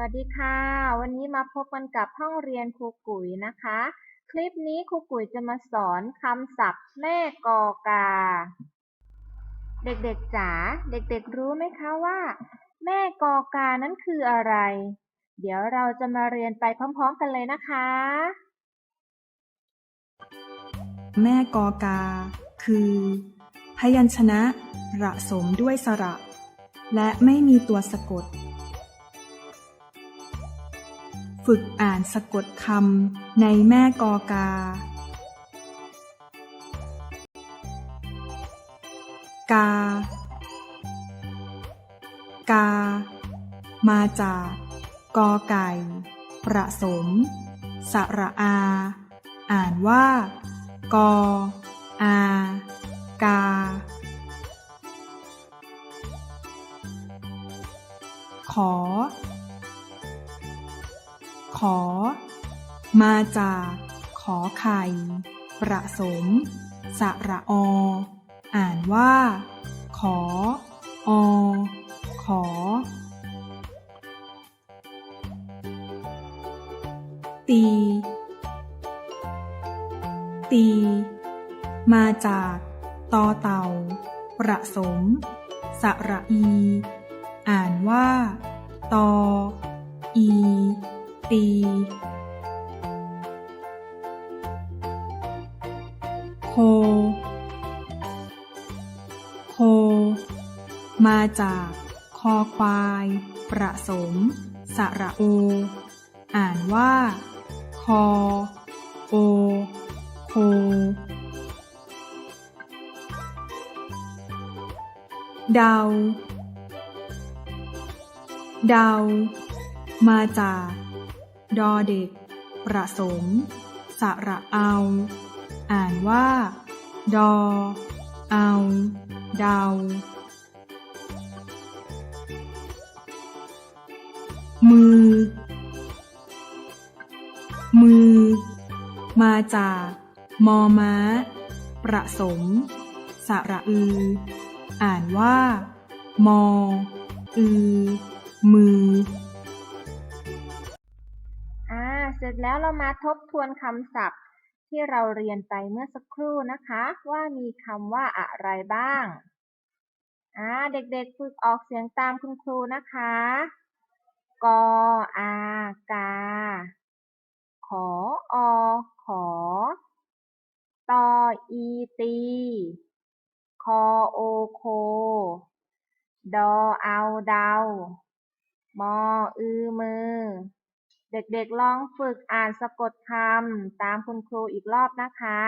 วัสดีค่ะ วันนี้มาพบกันกับห้องเรียนครูกุ๋ยนะคะ คลิปนี้ครูกุ๋ยจะมาสอนคำศัพท์แม่กอกา เด็กๆจ๋าเด็กๆรู้ไหมคะว่า แม่กอกานั้นคืออะไร เดี๋ยวเราจะมาเรียนไปพร้อม ๆ กันเลยนะคะ แม่กอกา คือ พยัญชนะระสมด้วยสระ และไม่มีตัวสะกด ฝึกอ่านสะกดคำในแม่กอกา กา กา มาจากกอไก่ ประสม สระอา อ่านว่า กอ อา กา ขอ ขอ มาจาก ขอไข่ ประสม สระอ อ่านว่า ขอ อ ขอ ตี ตี มาจากตอเต่า ประสม สระอี อ่านว่า ตอ อี ตี โค โค มาจาก คอควาย ประสม สระโอ อ่านว่า คอ โอ โคเดาเดามาจาก ดอเด็ก ประสมสระเอา อ่านว่า ดอ เอา เดา มือ มือ มาจาก มอม้า ประสม สระอือ อ่านว่า มอ อือ มือ ร็จแล้วเรามาทบทวนคำศัพท์ที่เราเรียนไปเมื่อสักครู่นะคะ ว่ามีคำว่าอะไรบ้างอ่าเด็กๆฝึกออกเสียงตามคุณครูนะคะ กออากา ขออขอ ตออีตี คอโอโค ดอเอาเดามออือมือ เด็กๆลองฝึกอ่านสะกดคำตามคุณครูอีกรอบนะคะ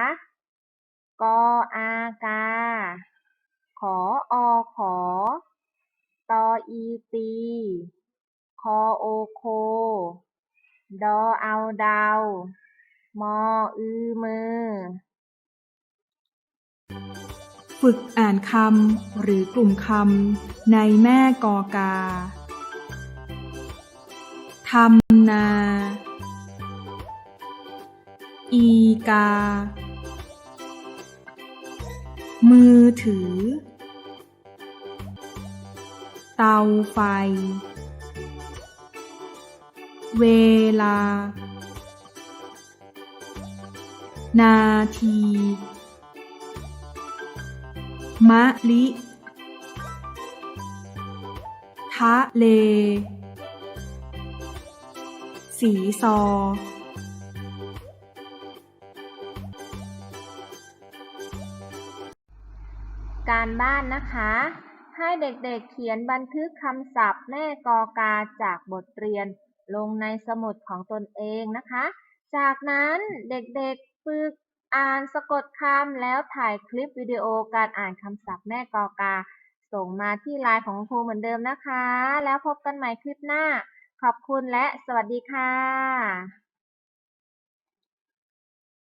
กออากา ขออขอ ตออีตี คอโอโค ดอเอาดาว มออือมือ ฝึกอ่านคำหรือกลุ่มคำในแม่กอกา ทำนา อีกา มือถือ เตาไฟ เวลา นาที มะลิ ทะเล สีซอ การบ้านนะคะ ให้เด็กๆเขียนบันทึกคำศัพท์แม่กอกาจากบทเรียน ลงในสมุดของตนเองนะคะ จากนั้นเด็กๆฝึกอ่านสะกดคำแล้วถ่ายคลิปวิดีโอการอ่านคำศัพท์แม่กอกา ส่งมาที่ไลน์ของครูเหมือนเดิมนะคะ แล้วพบกันใหม่คลิปหน้า ขอบคุณและสวัสดีค่ะ